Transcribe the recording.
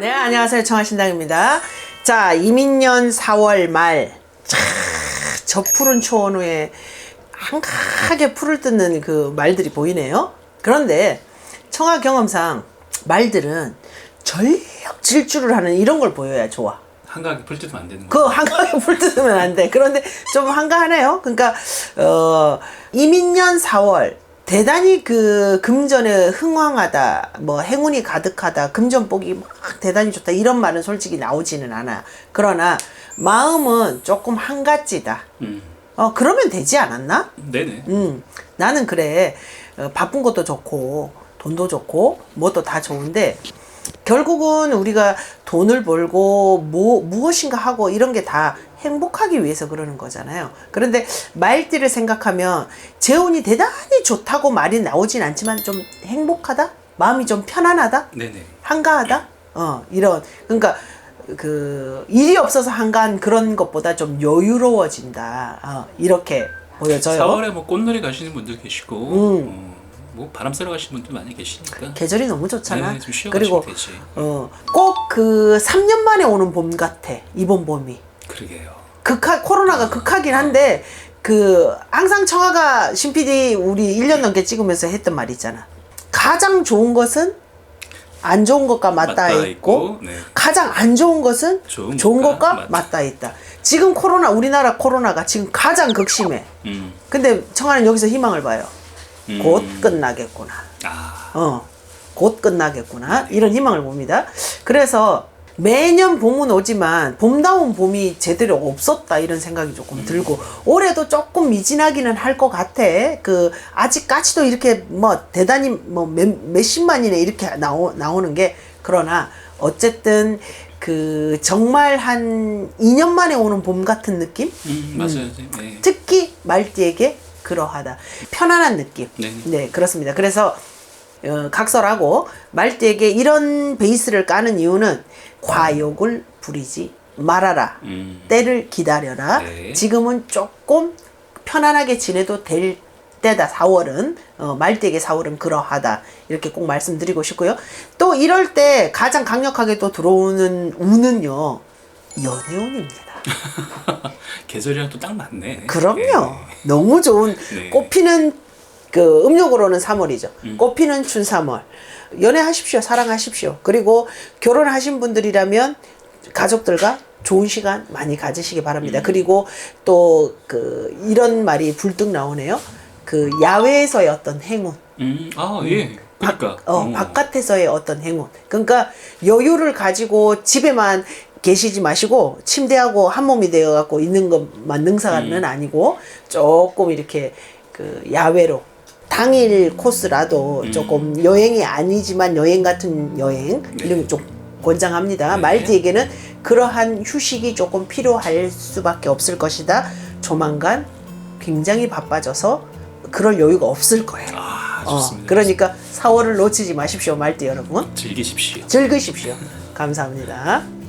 네, 안녕하세요. 청하신당입니다. 자, 이민년 4월 말, 차, 저 푸른 초원 후에 한가하게 풀을 뜯는 그 말들이 보이네요. 그런데 청하 경험상 말들은 전력 질주를 하는 이런 걸 보여야 좋아. 한가하게 풀 뜯으면 안 되는 그 거. 한가하게 풀 뜯으면 안 돼. 그런데 좀 한가하네요. 그러니까 어 이민년 4월 대단히 그 금전에 흥왕하다, 뭐 행운이 가득하다, 금전복이 막 대단히 좋다 이런 말은 솔직히 나오지는 않아. 그러나 마음은 조금 한가지다. 음. 어 그러면 되지 않았나? 네네. 음, 나는 그래. 어, 바쁜 것도 좋고, 돈도 좋고, 뭣도 다 좋은데, 결국은 우리가 돈을 벌고, 뭐, 무엇인가 하고, 이런 게 다 행복하기 위해서 그러는 거잖아요. 그런데 말띠를 생각하면, 재운이 대단히 좋다고 말이 나오진 않지만, 좀 행복하다? 마음이 좀 편안하다? 네네. 한가하다? 어, 이런. 그러니까, 그, 일이 없어서 한가한 그런 것보다 좀 여유로워진다. 어, 이렇게 보여져요. 4월에 뭐 꽃놀이 가시는 분들 계시고, 음. 어, 뭐 바람 쐬러 가시는 분들 많이 계시니까. 계절이 너무 좋잖아. 네, 좀 쉬어 그리고 되지. 어, 꼭 그 3년 만에 오는 봄 같아. 이번 봄이. 그러게요. 극하 코로나가 음. 극하긴 한데 그 항상 청아가 신 PD 우리 1년 넘게 찍으면서 했던 말 있잖아. 가장 좋은 것은 안 좋은 것과 맞닿아 맞닿아 있고, 있고, 네. 가장 안 좋은 것은 좋은 좋은 것과 것과 맞닿아 있다. 지금 코로나 우리나라 코로나가 지금 가장 극심해. 음. 근데 청아는 여기서 희망을 봐요. 음. 곧 끝나겠구나. 아, 어, 곧 끝나겠구나. 이런 희망을 봅니다. 그래서 매년 봄은 오지만 봄다운 봄이 제대로 없었다 이런 생각이 조금 들고 올해도 조금 미진하기는 할 것 같아. 그 아직까지도 이렇게 뭐 대단히 뭐 몇, 몇십만이네 이렇게 나오, 나오는 게 그러나 어쨌든 그 정말 한 2년 만에 오는 봄 같은 느낌? 음, 맞아요. 네. 특히 말띠에게 그러하다. 편안한 느낌. 네. 그렇습니다. 그래서 어, 각설하고 말띠에게 이런 베이스를 까는 이유는 과욕을 부리지 말아라. 음. 때를 기다려라. 네. 지금은 조금 편안하게 지내도 될 때다. 4월은 어, 말띠에게 4월은 그러하다. 이렇게 꼭 말씀드리고 싶고요. 또 이럴 때 가장 강력하게 또 들어오는 운은요. 연애운입니다. 계절이랑 또 딱 맞네. 그럼요. 네. 너무 좋은 네. 꽃피는 그 음력으로는 3월이죠. 음. 꽃피는 춘 3월. 연애하십시오. 사랑하십시오. 그리고 결혼하신 분들이라면 가족들과 좋은 시간 많이 가지시기 바랍니다. 음. 그리고 또 그 이런 말이 불뚝 나오네요. 그 야외에서의 어떤 행운. 음, 아, 예. 그러니까. 어, 어. 바깥에서의 어떤 행운. 그러니까 여유를 가지고 집에만 계시지 마시고 침대하고 한 몸이 되어 갖고 있는 것만 능사는 음. 아니고 조금 이렇게 그 야외로 당일 코스라도 음. 조금 여행이 아니지만 여행 같은 여행 네. 이런 게 좀 권장합니다. 네. 말띠에게는 그러한 휴식이 조금 필요할 수밖에 없을 것이다. 조만간 굉장히 바빠져서 그럴 여유가 없을 거예요. 아, 어, 좋습니다. 그러니까 4월을 놓치지 마십시오, 말띠 여러분. 즐기십시오. 즐기십시오. 감사합니다.